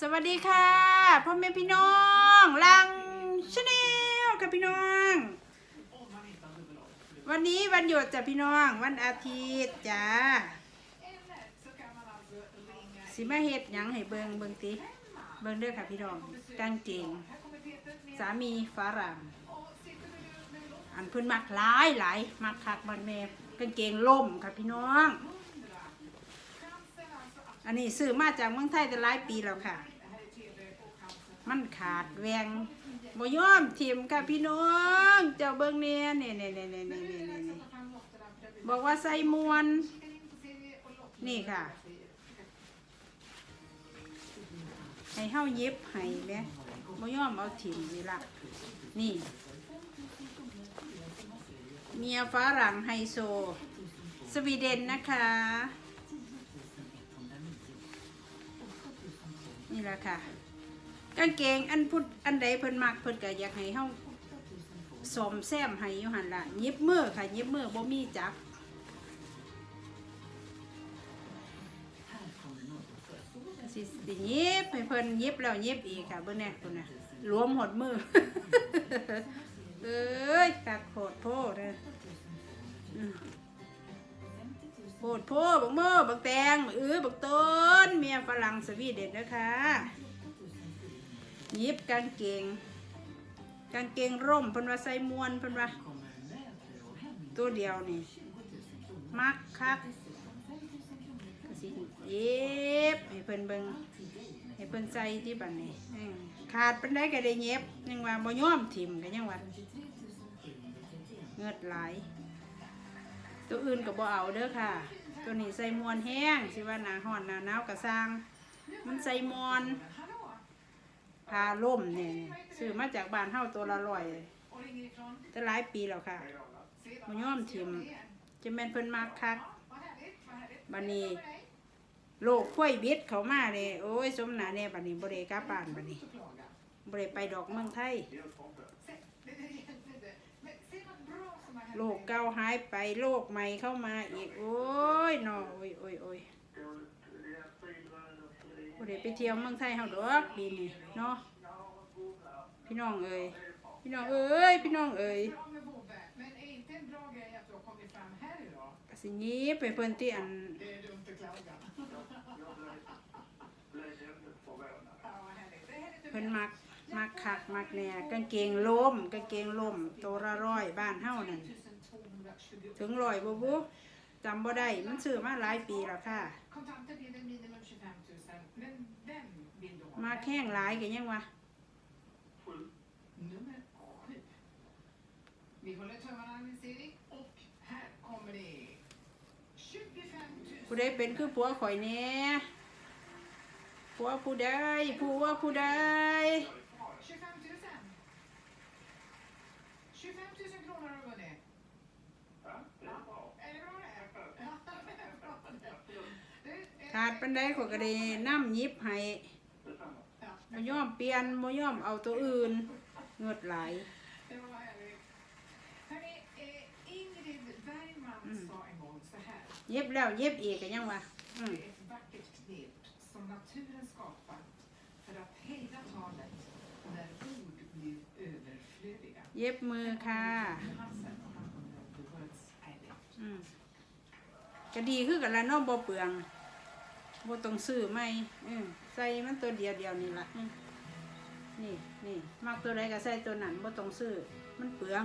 สวัสดีค่ะพ่อแม่พี่น้องลังชาแนลค่ะพี่น้อง วันนี้วันหยุดจ้ะพี่น้อง วันอาทิตย์จ้าสิมาเฮ็ดหยังให้เบิงเบิงติเบิงเด้อค่ะพี่น้องกางเกงสามีฝรั่งอันเพิ่นมักหลายหลายมักคักมันแม่กางเกงล่มค่ะพี่น้อง อันนี้ซื้อมาจากเมืองไทยจะหลายปีแล้วค่ะ มันขาดแวงบยอมทิมค่ะพี่น้อง เจ้าเบิ้งเนี่ยนี่นี่นี่นี่นี่นี่น่บอกว่าใส่มวน นี่ค่ะ ให้เข้าเย็บไห้หม่บยอมเอาทิมนี่ละนี่ เมียฝรั่งไฮโซ สวีเดนนะคะ นี่แหละค่ะกางเกงอันพุดอันใดเพิ่นมักเพิ่นก็อยากให้เฮาสมแซมให้อยู่หันละยิบมือค่ะยิบมือบ่มีจับสิสิยิบให้เพิ่นยิบแล้วยิบอีกค่ะเบิ่งแน่พุ่นน่ะรวมหดมือเอ้ยกักโหดโพดเด้อ อืมโหดโพบักมือบักแตงบักอื้อบักต้น เมียฝรั่งสวีเดนนะคะยิบกางเกง กางเกงร่มพิ่นว่าใส่มวนพิ่นว่าตัวเดียวนี่ มักคักก็สิเย็บให้เพิ่นเบิ่งให้เพิ่นใส่ที่บัดนี้ขาดเปานใดก็ได้เย็บยังว่าบ่ยอมถิ่มก็ยังว่าเงือดไหลาย ตัวอื่นก็บบ่เอาเด้อค่ะ ตัวนี้ใส่มวนแห้งสิว่าหนาฮ้อนหนาหนาวก็สร้างมันใส่มวนพาล่มเนี่ยซื้อมาจากบ้านเฮาตัวละร้อยเลยแต่หลายปีแล้วค่ะมันย่อมทิมจะแม่นเพิ่นมากคักบัดนี้โลกข้วยบิดเขามาเลยโอ้ย สมนาเนี่ยบัดนี้บ่ได้กลับบานบัดนี้บ่ได้ไปดอกเมืองไทย โลกเก่าหายไปโลกใหม่เข้ามาอีก โอ้ยนอโอ้ยโอ้ยโอ้ยบ่ได้ไปเที่ยวเมืองไทยเฮาดอกปีนี้เนาะพี่น้องเอ้ยพี่น้องเอ้ยพี่น้องเอ้ยก็สินี้ไปเพิ่นที่อันเพิ่นมัก มักคักมักแหน่กางเกงล่มกางเกงล่มตัวละร้อยบ้านเฮานั่นถึงร้อยบ่บุจำบ่ได้มันซื้อมาหลายปีแล้วค่ะ มาแข้งหลายก็ยังว่า Nummer sju. Vi håller tummarna Nils Erik och här kommer det 25 000. ผู้ใดเป็นคือผัวข่อยแหน่ยผัวผู้ใดผัวผู้ใดาดปันใดข่อยก็ได้น้ำยิบให้ ja, บ่ยอมเปลี่ยนบ่ยอมเอาตัวอื่นเงือดไหลาย det var härligt. Hörni, eh, Ingrid Bergman sa en gång så här. เย็บแล้วเย็บอีกก็ยังว่าอืม Det är ett vackert knep som naturen skapar för att hejda talet när ord blir överflödiga. เย็บมือค่ะ Hansen och han undrar om the words I left. อืมก็ดีคือกันละเน้องบ่เปลือง บ่ต้องซื้อใหม่อืมใส่มันตัวเดียวเดียวนี่ละอืมนี่นี่มักตัวใดก็ใส่ตัวนั้นบ่ต้องซื้อมันเปลือง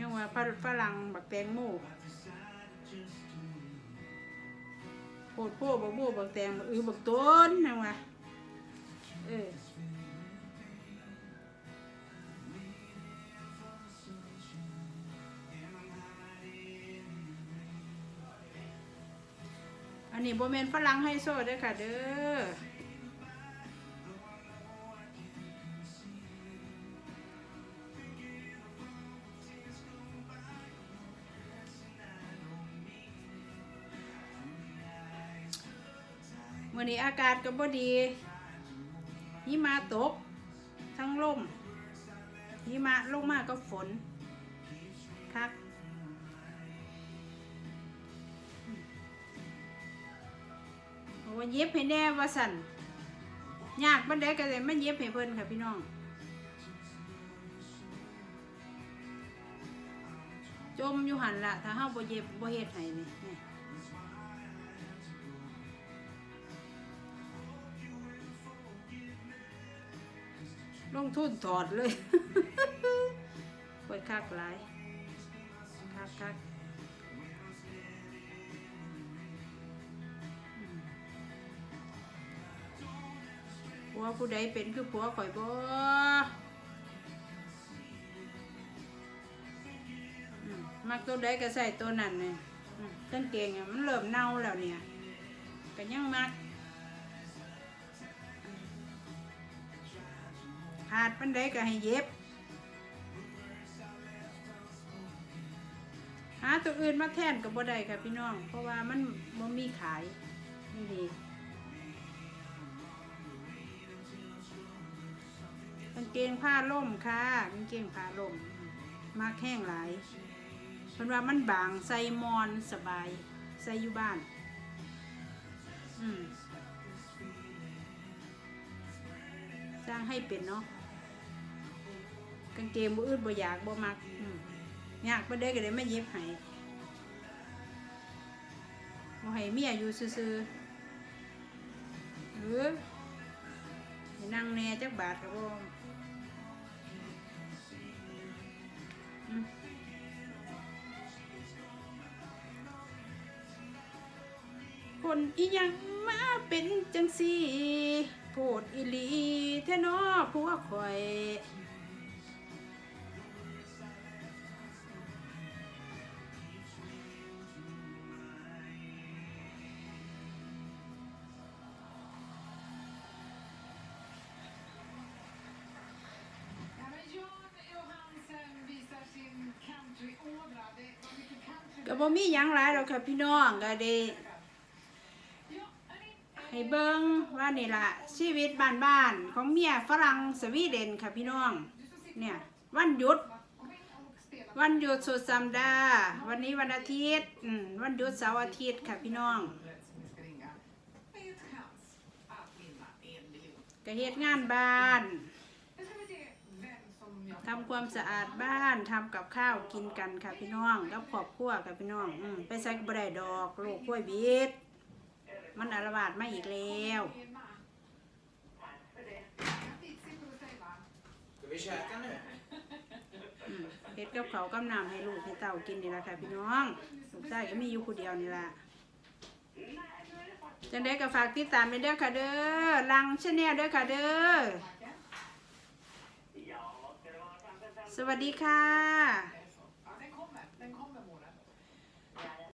ยังว่าฝรฝรั่งบักแตงโมโพดโพบักโมบักแตงบักอือบักต้นนะว่าเออ นี้โบเมนฝรั่งไฮโซเด้อค่ะเด้อมื่อนี้อากาศก็บ่ดีหิมะตก ทั้งลมหิมะลงมาก็ฝนคัก ว่าเย็บให้แน่ว่าสั่นยากบันไดก็เลยมาเย็บให้เพิ่นค่ะพี่น้องจมอยู่หันละถ้าเฮาบ่เย็บบ่เฮ็ดให้นี่ลงทุนถอดเลยเปิดคักหลายคักคัก ผัวผู้ใดเป็นคือผัวข่อยบ่มักตัวใดก็ใส่ตัวนั้นเนี่ยอืมกางเกงอะมันเริ่มเน่าแล้วเนี่ยก็ยังมักขาดปันใดก็ให้เย็บ หาตัวอื่นมาแทนกับบ่ได้ค่ะพี่น้อง เพราะว่ามันบ่มีขายนี่ดี กางเกงผ้าล่มค่ะกางเกงผ้าล่มมากแห้งหลายเพราะว่ามันบางใส่มอนสบายใส่อยู่บ้านอืมสร้างให้เป็นเนาะกางเกงบ่อืดบ่อยากบ่มักอยากไปได้ก็เลยไม่เย็บให้บ่ให้เมียอยู่ซื่อๆเออนั่งแน่จักบาทก็บ่อ คนอีหยังมาเป็นจังสี่ โพดอีลีแท่นอผัวข่อย ก็บ่มีหยังหลายหรอกค่ะพี่น้องก็ได้ให้เบิ่งว่านี่ละชีวิตบ้านๆของเมียฝรั่งสวีเดนค่ะพี่น้อง เนี่ยวันหยุด วันหยุดสุดสัปดาห์วันนี้วันอาทิตย์วันหยุดเสาร์อาทิตย์ค่ะพี่น้องก็เฮ็ดงานบ้าน ทำความสะอาดบ้านทำกับข้าวกินกันค่ะพี่น้องกับครอบครัวค่ะพี่น้องอืมไปใส่ก็บ่ได้ดอกลูกกล้วยบิดมันอารวาสมาอีกแล้ว Emma. Tack för det. Vitsigt får du säga va? Ska vi käka nu? อืมเฮ็ดกับเขาวกับน้ำให้ลูกให้เต้ากินนี่แหละค่ะพี่น้องลูกชายก็มีอยู่คนเดียวนี่ล่ะจังได้ก็ฝากติดตามไปเด้อค่ะเด้อลังชาแนลเด้อค่ะเด้อ สวัสดีค่ะ